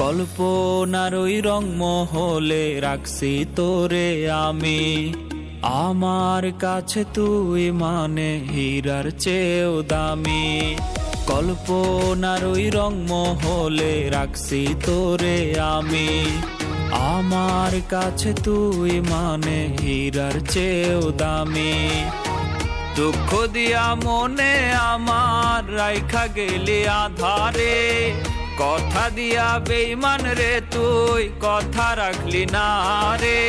কল্পনার ওই রং মহলে রাখছি তোরে আমি। আমার কাছে তুই মানে হীরার চেয়েও দামি। কল্পনার ওই রং মহলে রাখছি তোরে আমি। আমার কাছে তুই মানে হীরার চেয়েও দামি। দুঃখ দিয়া মনে আমার রাইখা গেলে আধারে। কথা দিয়া বেইমান রে তুই, কথা রাখলি না রে।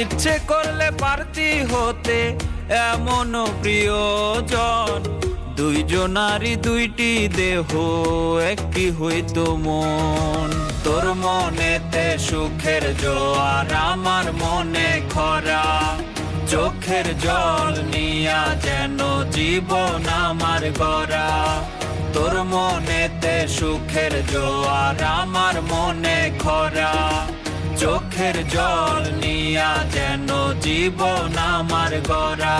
ইচ্ছে করলে পারতি হতে এমন প্রিয়জন, দুইজনারই দুইটি দেহ একটি হইতো মন। তোর মনেতে সুখের জোয়ার, আমার মনে খরা। চোখের জল নিয়া যেন জীবন আমার গড়া। তোর মনেতে সুখের জোয়ার আমার মনে খরা। চোখের জল নিয়া যেন জীবন আমার গড়া।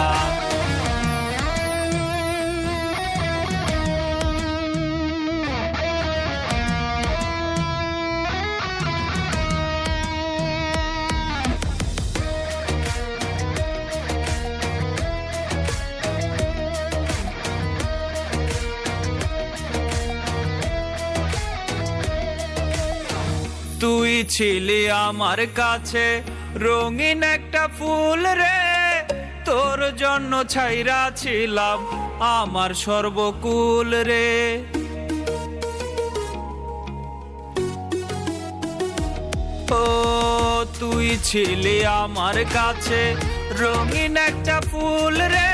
তুই ছিলি আমার কাছে, রঙিন একটা ফুল রে। তোর জন্য ছাইরা ছিলাম আমার সর্বকুল রে। ও, তুই ছিলি আমার কাছে, রঙিন একটা ফুল রে।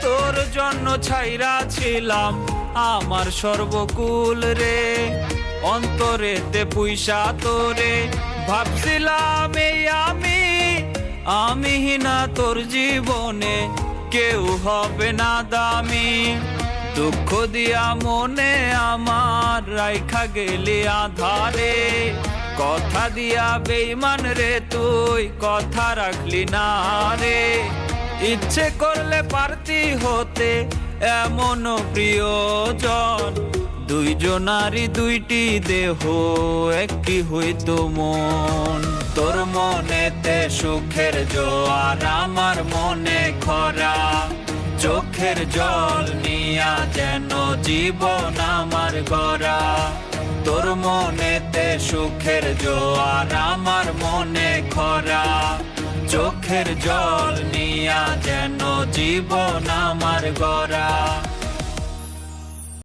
তোর জন্য ছাইরা ছিলাম আমার সর্বকুল রে। অন্তরেতে পুইসা তোরে ভাবছিলাম, এই আমি। আমি না তোর জীবনে, কেউ হবে না দামি। দুঃখ দিয়া মনে আমার রাইখা গেলি আধারে। কথা দিয়া বেইমান রে তুই, কথা রাখলি না রে। ইচ্ছে করলে পারতি হতে এমন প্রিয়জন। দুইজনারই দুইটি দেহ, একটি হইতো মন। তোর মনেতে সুখের জোয়ার, আমার মনে খরা। চোখের জল নিয়া যেন জীবন আমার গড়া। তোর মনেতে সুখের জোয়ার, আমার মনে খরা। চোখের জল নিয়া যেন জীবন আমার গড়া।